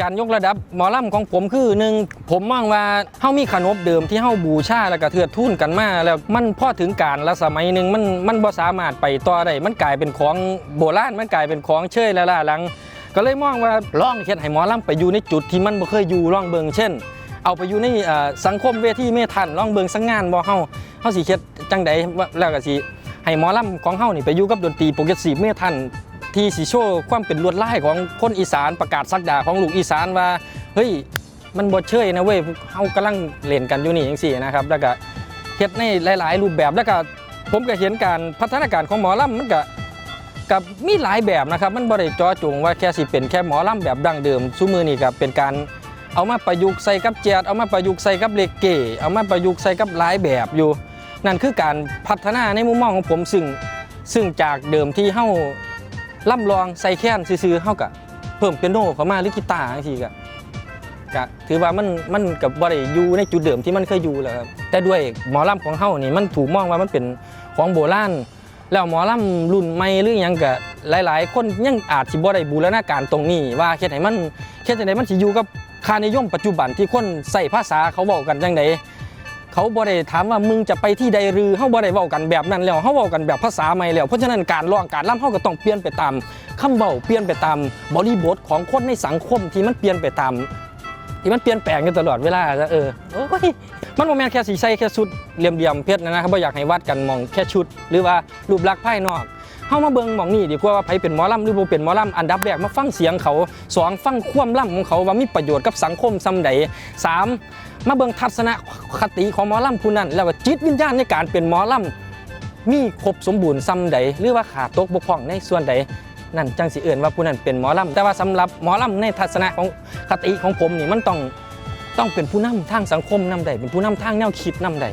การยกระดับหมอลำของผมคือหนึ่งผมมองว่าเฮามีขนบเดิมที่เฮาบูชาแล้วก็เทือดทุนกันมาแล้วมันพอถึงการละสมัยหนึ่งมันมันบ่สามารถไปต่อได้มันกลายเป็นของโบราณมันกลายเป็นของเชยและล่าหลัง ก็เลยมองว่าล่องเฮ็ดให้หมอลำไปอยู่ในจุดที่มันบ่เคยอยู่ล่องเบิงเช่น เอาไปอยู่ในสังคมเวทีเมทันล่องเบิงสังงานบ่เฮาเฮาสิเฮ็ดจังใดแล้วก็สิให้หมอลำของเฮานี่ไปอยู่กับดนตรีโปรเกรสซีฟเมทัน ที่สิโชว์ความเป็นลวดลายของคนอีสานประกาศสักดาของลูกอีสานว่าเฮ้ยมันบ่เชยนะเว้ยเฮากำลังเล่นกันอยู่นี่จังซี่นะครับแล้วก็เฮ็ดในหลาย ๆ รูปแบบแล้วก็ผมก็เห็นการพัฒนาการของหมอลำมันก็กับมีหลายแบบนะครับ มันบ่ได้เจอจงว่าแค่สิเป็นแค่หมอลำแบบดั้งเดิมซุมือนี่กับเป็นการเอามาประยุกต์ใส่กับแจ๊ดเอามาประยุกต์ใส่กับเลกเก้เอามาประยุกต์ใส่กับหลายแบบอยู่ นั่นคือการพัฒนาในมุมมองของผมซึ่งซึ่งจากเดิมที่เฮา ล่ำลองใส่แค้นซื่อๆเฮาก็เพิ่มเปียโนเข้ามาหรือกีตาร์จังซี่ก็ก็ถือว่ามันมันกับบ่ได้อยู่ในจุดเดิมที่มันเคยอยู่แล้วครับแต่ด้วยหมอลำของเฮานี่มันถูกมองว่ามันเป็นของโบราณแล้วหมอลำรุ่นใหม่หรือยังก็หลาย ๆ คนยังอาจสิบ่ได้บูรณาการตรงนี้ ว่าเฮ็ดให้มันเฮ็ดจังไดมันสิอยู่กับค่านิยมปัจจุบันที่คนใส่ภาษาเขาเว้ากันจังได เขาบ่ได้ถามว่ามึงจะไปที่ใดหรือเฮาบ่ได้เว้ากันแบบนั้นแล้วเฮาเว้ากันแบบภาษาใหม่แล้วเพราะฉะนั้นการร้องการรำเฮาก็ต้องเปลี่ยนไปตามคำเว้าเปลี่ยนไปตามบริบทของคนในสังคมที่มันเปลี่ยนไปตามที่มันเปลี่ยนแปลงอยู่ตลอดเวลาจะเออโอ้ยมันโมแมนแค่สีใสแค่ชุดเหลี่ยมๆเพชรนะครับบ่อยากให้วัดกันมองแค่ชุด หรือว่ารูปลักษณ์ภายนอก เฮามาเบิ่งหมองนี่ดีกว่าว่าไผเป็นหมอลำหรือบ่เป็นหมอลำอันดับแรกมาฟังเสียงเขาสองฟังความล่ำของเขาว่ามีประโยชน์กับสังคมซำใดสามมาเบิ่งทัศนคติของหมอลำผู้นั้น แล้วก็จิตวิญญาณในการเป็นหมอลำมีครบสมบูรณ์ซำใดหรือว่าขาดตกบกพร่องในส่วนใดนั่นจังสิเอื่นว่าผู้นั้นเป็นหมอลำแต่ว่าสำหรับหมอลำในทัศนะของคติของผมนี่มันต้องต้องเป็นผู้นำทางสังคมนำใดเป็นผู้นำทางแนวคิดนำใด